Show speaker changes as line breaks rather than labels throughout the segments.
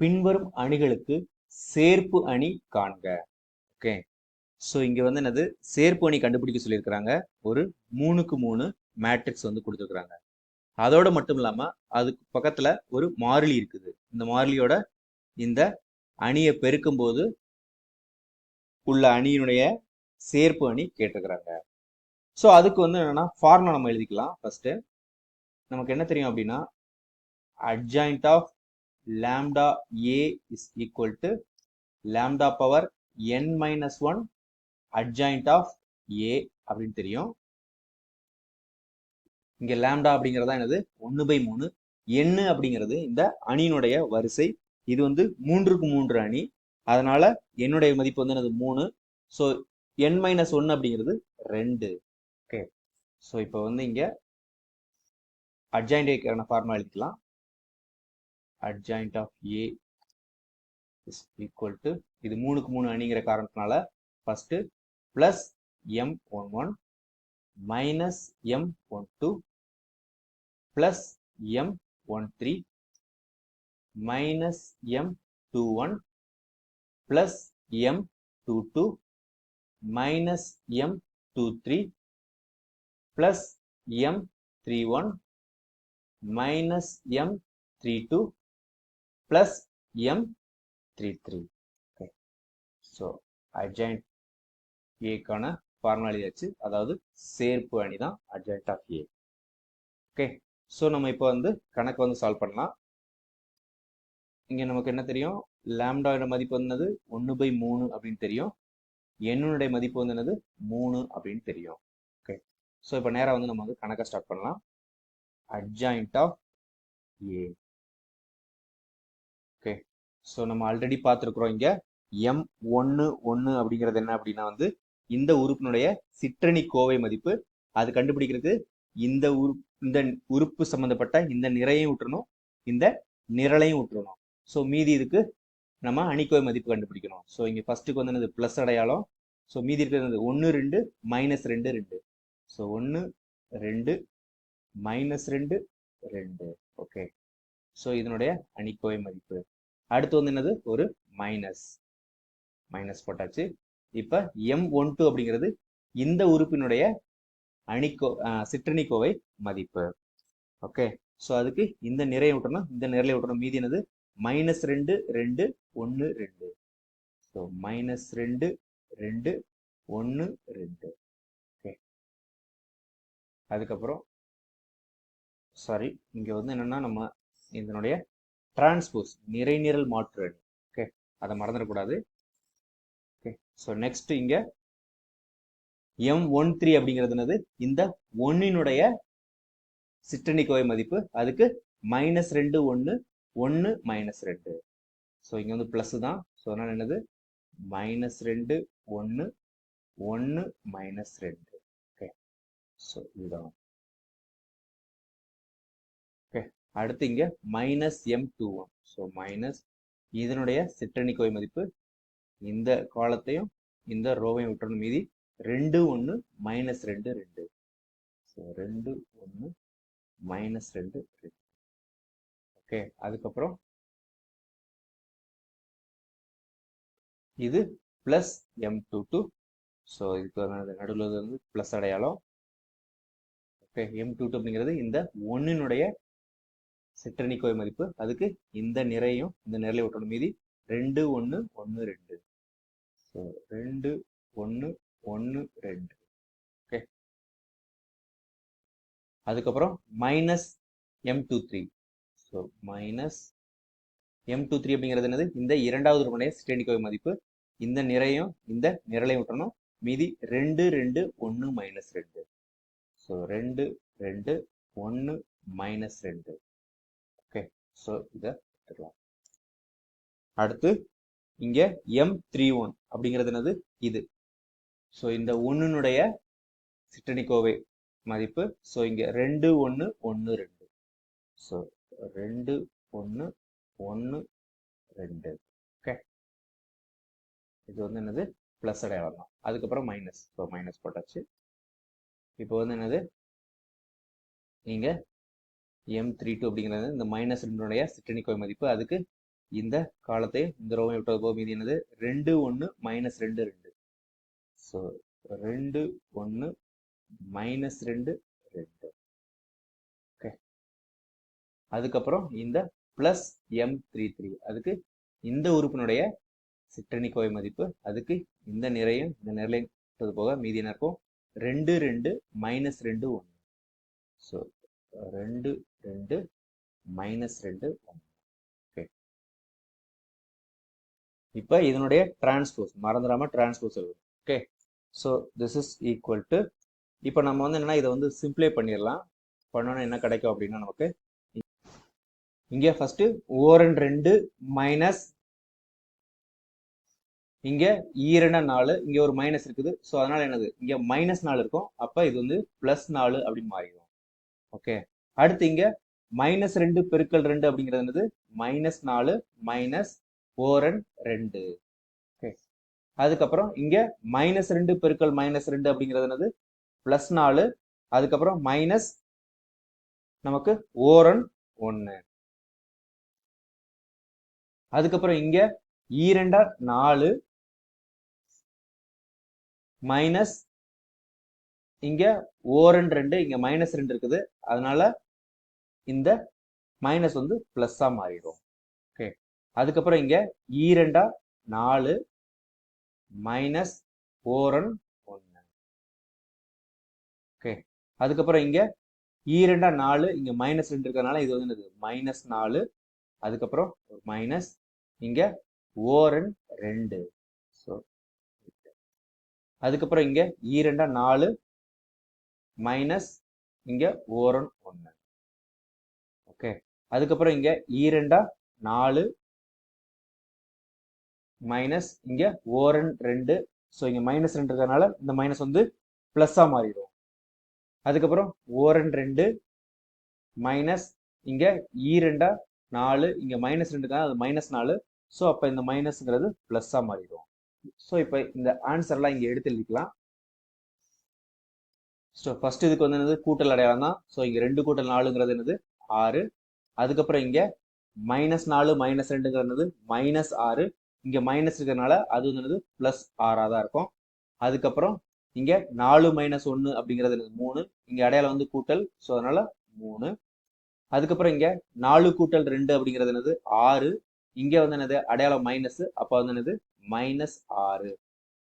பின்வரும் அணிகளுக்கு சேர்ப்பு அணி காண்க. ஓகே ஸோ இங்கே வந்து என்னது? சேர்ப்பு அணி கண்டுபிடிக்க சொல்லியிருக்கிறாங்க. ஒரு மூணுக்கு மூணு மேட்ரிக்ஸ் வந்து கொடுத்துருக்குறாங்க. அதோட மட்டும் இல்லாமல் அதுக்கு பக்கத்தில் ஒரு மாறிலி இருக்குது. இந்த மாறிலியோட இந்த அணியை பெருக்கும் போது உள்ள அணியினுடைய சேர்ப்பு அணி கேட்டிருக்கிறாங்க. ஸோ அதுக்கு வந்து என்னென்னா ஃபார்முலா நம்ம எழுதிக்கலாம். ஃபஸ்ட்டு நமக்கு என்ன தெரியும் அப்படின்னா adjoint of lambda a is equal to lambda power n minus 1 adjoint of a அப்படின்னு தெரியும். இங்க லாம்டா அப்படிங்கிறது தான் என்னது? ஒன்று பை மூணு. எண்ணு அப்படிங்கிறது இந்த அணியினுடைய வரிசை. இது வந்து மூன்றுக்கு மூன்று அணி. அதனால என்னுடைய மதிப்பு வந்து என்னது? மூணு. ஸோ என் மைனஸ் ஒன்று அப்படிங்கிறது ரெண்டு. ஓகே ஸோ இப்போ வந்து இங்க அட்ஜாயிண்ட் ஃபார்முலா எழுதிக்கலாம். Adjoint of A is equal to இது மூணுக்கு மூணு அணிங்கிற காரணத்தினால first plus M one one minus M one two plus M one three minus M two one plus M two two minus M two three plus M three one minus M three two plus M33 okay. So adjoint A கான formula எழுதியாச்சு. அதாவது சேர்ப்பு அணி தான் adjoint of A. Okay so நம்ம இப்போ வந்து கணக்கு வந்து சால்வ் பண்ணலாம். இங்கே நமக்கு என்ன தெரியும்? லேம்டாவோட மதிப்பு வந்தது ஒன்று பை மூணு அப்படின்னு தெரியும். என்னுடைய மதிப்பு வந்து என்னது? மூணு அப்படின்னு தெரியும். ஓகே ஸோ இப்போ நேராக வந்து நம்ம வந்து கணக்கை ஸ்டார்ட் பண்ணலாம். Adjoint of A okay so நம்ம ஆல்ரெடி பார்த்துருக்குறோம் இங்கே எம் ஒன்று ஒன்று அப்படிங்கிறது என்ன அப்படின்னா வந்து இந்த உறுப்பினுடைய சிற்றணி கோவை மதிப்பு. அது கண்டுபிடிக்கிறதுக்கு இந்த உரு இந்த உறுப்பு சம்மந்தப்பட்ட இந்த நிறையும் விட்டுறணும் இந்த நிரலையும் விட்டுறணும் ஸோ மீதி இதுக்கு நம்ம அணிக்கோவை மதிப்பு கண்டுபிடிக்கணும். ஸோ இங்கே ஃபர்ஸ்ட்டுக்கு வந்து என்னது? ப்ளஸ் அடையாளம். ஸோ மீதி இருக்கிறது ஒன்று ரெண்டு மைனஸ் ரெண்டு ரெண்டு. ஸோ ஒன்று ரெண்டு மைனஸ் ரெண்டு ரெண்டு. ஓகே ஸோ இதனுடைய அணிக்கோவை மதிப்பு. அடுத்து வந்து என்னது? ஒரு மைனஸ் மைனஸ் போட்டாச்சு. இப்போ எம் ஒன் டூ அப்படிங்கிறது இந்த உறுப்பினுடைய அணிக்கோ சிற்றணிக்கோவை மதிப்பு. ஓகே ஸோ அதுக்கு இந்த நிறைய விட்டணும் இந்த நிறைய விட்டணும் மீதி என்னது? மைனஸ் ரெண்டு ரெண்டு ஒன்று ரெண்டு. ஸோ மைனஸ் ரெண்டு ரெண்டு ஒன்று ரெண்டு. ஓகே அதுக்கப்புறம் சாரி இங்கே வந்து என்னென்னா நம்ம இதனுடைய டிரான்ஸ்போஸ் நிறைநிரல் மாற்று அணி ஓகே அதை மறந்துடக்கூடாது ஓகே ஸோ நெக்ஸ்ட் இங்க எம் ஒன் த்ரீ அப்படிங்கிறது என்னது? இந்த ஒன்னினுடைய சிற்றணிக்கோவை மதிப்பு. அதுக்கு மைனஸ் ரெண்டு ஒன்று ஒன்று மைனஸ் ரெண்டு. ஸோ இங்கே வந்து ப்ளஸ் தான். ஸோ அதனால் என்னது? மைனஸ் ரெண்டு ஒன்று ஒன்று மைனஸ் ரெண்டு. ஓகே ஸோ இதுதான். அடுத்து இங்க minus M two one so minus இதனுடைய சிற்றணிக்கோய் மதிப்பு இந்த காலத்தையும் இந்த ரோவையும் விட்டுறணும். மீதி ரெண்டு ஒன்று மைனஸ் ரெண்டு ரெண்டு. ஸோ ரெண்டு ஒன்று மைனஸ் ரெண்டு ரெண்டு. ஓகே அதுக்கப்புறம் இது plus M two two so இதுக்கு நடுவில் வந்து பிளஸ் அடையாளம். ஓகே எம் டூ டூ அப்படிங்கிறது இந்த ஒன்றினுடைய சிற்றணிக்கோவை மதிப்பு. அதுக்கு இந்த நிறையும் இந்த நிறைய விட்டணும் மீதி ரெண்டு ஒன்று ஒன்று ரெண்டு. ஸோ ரெண்டு ஒன்று ஒன்று ரெண்டு. ஓகே அதுக்கப்புறம் minus M two three so minus M two three அப்படிங்கிறது என்னது? இந்த இரண்டாவது உறுப்பினுடைய சிற்றணிக்கோவை மதிப்பு. இந்த நிறையும் இந்த நிரலையும் விட்டணும் மீதி ரெண்டு ரெண்டு ஒன்று மைனஸ் ரெண்டு. ஸோ ரெண்டு ரெண்டு ஒன்று மைனஸ் ரெண்டு. ஸோ இதை எடுத்துக்கலாம் அடுத்து இங்க எம் த்ரீ ஒன் அப்படிங்கிறது என்னது? இது. ஸோ இந்த ஒன்னுடைய சிட்டனிகோவை மதிப்பு ஸோ இங்க ரெண்டு ஒன்று ஒன்று ரெண்டு. ஸோ ரெண்டு ஒன்று ஒன்று ரெண்டு. ஓகே இது வந்து என்னது? ப்ளஸ் அடையாளம் தான். அதுக்கப்புறம் மைனஸ் ஸோ மைனஸ் போட்டாச்சு. இப்போ வந்து என்னது? இங்க எம் த்ரீ டூ அப்படிங்கிறது இந்த மைனஸ் ரெண்டுடைய சிற்றணிக்கோய் மதிப்பு. அதுக்கு இந்த காலத்தை இந்த ரோவை விட்டது போக மீதி என்னது? ரெண்டு ஒன்று மைனஸ் ரெண்டு ரெண்டு. ஸோ ரெண்டு ஒன்று மைனஸ் ரெண்டு ரெண்டு. ஓகே அதுக்கப்புறம் இந்த பிளஸ் எம் த்ரீ த்ரீ அதுக்கு இந்த உறுப்பினுடைய சிற்றணிக்கோவை மதிப்பு. அதுக்கு இந்த நிறையும் இந்த நிலையும் போக மீதி என்ன இருக்கும்? ரெண்டு ரெண்டு மைனஸ் ரெண்டு ஒன்று ஸோ ரெண்டு ரெண்டு மைனஸ் ரெண்டு ஓகே இப்போ இதனுடைய டிரான்ஸ்போஸ் மறந்துடாம டிரான்ஸ்போஸ் எழுதும் okay so this is equal to இப்போ நம்ம வந்து என்னன்னா இதை வந்து சிம்பிளை பண்ணிடலாம். பண்ணோன்னா என்ன கிடைக்கும் அப்படின்னா நமக்கு இங்கே ஃபர்ஸ்ட் ஓரன் ரெண்டு மைனஸ் இங்கே ஈரண்ட நாலு இங்கே ஒரு மைனஸ் இருக்குது. ஸோ அதனால் என்னது? இங்கே மைனஸ் நாலு இருக்கும். அப்போ இது வந்து ப்ளஸ் நாலு அப்படின்னு மாறிடும். ஓகே அடுத்து இங்க மைனஸ் ரெண்டு பெருக்கல் ரெண்டு அப்படிங்கிறது என்னது? மைனஸ் நாலு மைனஸ் ஓரன் ரெண்டு. அதுக்கப்புறம் இங்க மைனஸ் ரெண்டு பெருக்கல் மைனஸ் ரெண்டு அப்படிங்கிறது என்னது? பிளஸ் நாலு அதுக்கப்புறம் மைனஸ் நமக்கு ஓரன் ஒன்று அதுக்கப்புறம் இங்க e ஈரெண்டா நாலு மைனஸ் இங்க ஓரன் ரெண்டு இங்க மைனஸ் ரெண்டு இருக்குது. அதனால இந்த மைனஸ் வந்து ப்ளஸ்ஸாக மாறிடும். ஓகே அதுக்கப்புறம் இங்கே ஈரெண்டா e நாலு மைனஸ் ஓரன் ஒன்று ஓகே அதுக்கப்புறம் இங்கே ஈரெண்டா e நாலு இங்கே மைனஸ் ரெண்டு இருக்கிறதுனால இது வந்து என்னது? மைனஸ் நாலு. அதுக்கப்புறம் மைனஸ் இங்கே ஓரன் ரெண்டு. ஸோ அதுக்கப்புறம் இங்கே ஈரெண்டா e நாலு மைனஸ் இங்கே ஓரன் ஓகே அதுக்கப்புறம் இங்க ஈரெண்டா நாலு மைனஸ் இங்க ஓரன் ரெண்டு. ஸோ இங்க மைனஸ் ரெண்டு இருக்கிறதுனால இந்த மைனஸ் வந்து பிளஸ்ஸா மாறிடும். அதுக்கப்புறம் ஓரன் ரெண்டு மைனஸ் இங்க ஈரெண்டா நாலு. இங்க மைனஸ் ரெண்டு அது மைனஸ் நாலு. ஸோ அப்போ இந்த மைனஸ்ங்கிறது ப்ளஸ்ஸாக மாறிடும். ஸோ இப்போ இந்த ஆன்சர்லாம் இங்கே எடுத்து எழுதிக்கலாம். ஸோ ஃபர்ஸ்ட் இதுக்கு வந்து என்னது? கூட்டல் அடையாளம் தான். ஸோ இங்கே ரெண்டு கூட்டல் நாலுங்கிறது என்னது? ஆறு. அதுக்கப்புறம் இங்கே மைனஸ் நாலு மைனஸ் ரெண்டுங்கிறது மைனஸ் ஆறு. இங்கே மைனஸ் இருக்கிறதுனால அது வந்து ப்ளஸ் ஆறாக தான் இருக்கும். அதுக்கப்புறம் இங்கே நாலு மைனஸ் ஒன்று அப்படிங்கிறது என்னது? மூணு. இங்கே அடையாளம் வந்து கூட்டல். ஸோ அதனால மூணு. அதுக்கப்புறம் இங்கே நாலு கூட்டல் ரெண்டு அப்படிங்கிறது என்னது? ஆறு. இங்க வந்து என்னது? அடையாளம் மைனஸ் அப்போ வந்து என்னது? மைனஸ் ஆறு.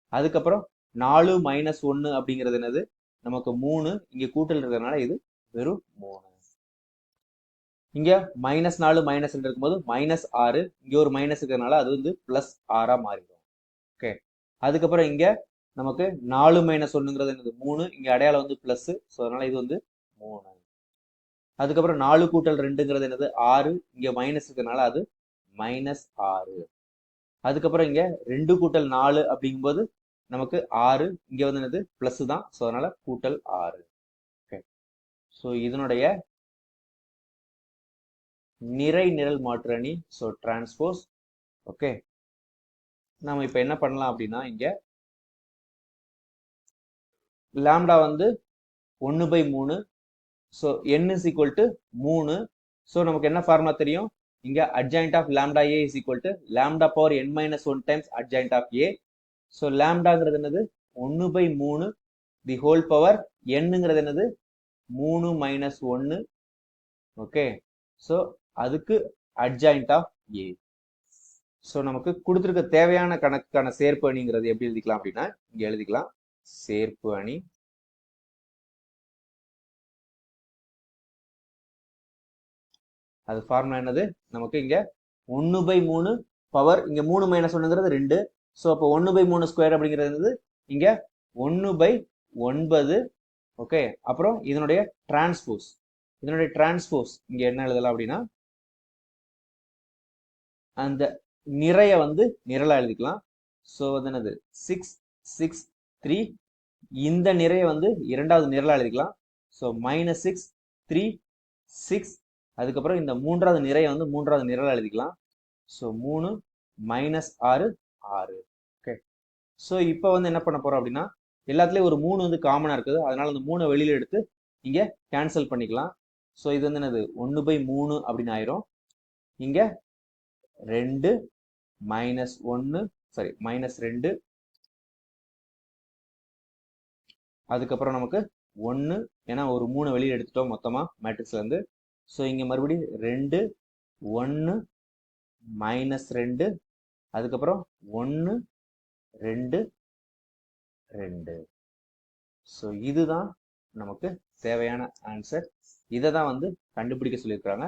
அதுக்கப்புறம் நாலு மைனஸ் ஒன்னு அப்படிங்கிறது என்னது? நமக்கு மூணு. இங்க கூட்டல் இருக்கிறதுனால இது வெறும் மூணு. இங்க மைனஸ் நாலு மைனஸ் ரெண்டு இருக்கும்போது மைனஸ் ஆறு இங்க ஒரு மைனஸ் இருக்கிறதுனால அது வந்து பிளஸ் ஆறா மாறிடும். ஓகே அதுக்கப்புறம் இங்க நமக்கு நாலு மைனஸ் ஒன்னுங்கிறது என்னது? மூணு. இங்க அடையாளம் வந்து பிளஸ் ஸோ அதனால இது வந்து மூணு. அதுக்கப்புறம் நாலு கூட்டல் ரெண்டுங்கிறது என்னது? ஆறு. இங்க மைனஸ் இருக்கிறதுனால அது மைனஸ் ஆறு. அதுக்கப்புறம் இங்க ரெண்டு கூட்டல் நாலு அப்படிங்கும்போது நமக்கு ஆறு. இங்க வந்து என்னது? பிளஸ் தான். ஸோ அதனால கூட்டல் ஆறு. ஓகே ஸோ இதனுடைய நிறை நிரல் மாற்று அணி. ஸோ டிரான்ஸ்போஸ் ஓகே நம்ம இப்போ என்ன பண்ணலாம் அப்படின்னா இங்கே லாம்டா வந்து ஒன்று பை மூணு. So N is equal to மூணு. ஸோ நமக்கு என்ன ஃபார்முலா தெரியும்? இங்கே adjoint of lambda A is equal to lambda power N minus one times adjoint of A so லாம்டாங்கிறது என்னது? ஒன்று பை மூணு. தி ஹோல் பவர் என்னங்கிறது என்னது? மூணு மைனஸ் ஒன்று ஓகே ஸோ அதுக்கு அட்ஜாயிண்ட் ஆஃப் ஏ ஸோ நமக்கு கொடுத்துருக்க தேவையான கணக்கான சேர்ப்பு அணிங்கிறது எப்படி எழுதிக்கலாம் அப்படின்னா இங்க எழுதிக்கலாம். சேர்ப்பு அணி. அது ஃபார்முலா என்னது? நமக்கு இங்க ஒன்று பை மூணு பவர் இங்க மூணு மைனஸ் ஒன்னுங்கிறது ரெண்டு. ஸோ அப்போ ஒன்று பை மூணு ஸ்கொயர் அப்படிங்கிறது என்னது? இங்க ஒன்று பை ஒன்பது. ஓகே அப்புறம் இதனுடைய டிரான்ஸ்போஸ் இதனுடைய டிரான்ஸ்போஸ் இங்க என்ன எழுதலாம் அப்படின்னா அந்த நிறைய வந்து நிரலா எழுதிக்கலாம். ஸோ வந்து என்னது? சிக்ஸ் சிக்ஸ் த்ரீ இந்த நிறைய வந்து இரண்டாவது நிரலா எழுதிக்கலாம். So minus six three six அதுக்கப்புறம் இந்த மூன்றாவது நிறைய வந்து மூன்றாவது நிரல் எழுதிக்கலாம். ஸோ மூணு மைனஸ் ஆறு ஆறு. ஓகே ஸோ இப்போ வந்து என்ன பண்ண போறோம் அப்படின்னா எல்லாத்துலேயும் ஒரு மூணு வந்து காமனாக இருக்குது. அதனால அந்த மூணை வெளியில் எடுத்து இங்கே கேன்சல் பண்ணிக்கலாம். ஸோ இது வந்து என்னது? ஒன்று பை மூணு அப்படின்னு ஆயிரும். இங்கே ரெண்டு மைனஸ் ஒன்று சாரி மைனஸ் ரெண்டு. அதுக்கப்புறம் நமக்கு ஒன்று ஏன்னா ஒரு மூணு வெளியில் எடுத்துட்டோம் மொத்தமாக மேட்ரிக்ஸ்லேருந்து ஸோ இங்கே மறுபடியும் ரெண்டு ஒன்று மைனஸ் ரெண்டு. அதுக்கப்புறம் ஒன்று ரெண்டு ரெண்டு. ஸோ இதுதான் நமக்கு தேவையான ஆன்சர் இதை தான் வந்து கண்டுபிடிக்க சொல்லியிருக்கிறாங்க.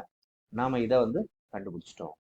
நாம் இதை வந்து கண்டுபிடிச்சிட்டோம்.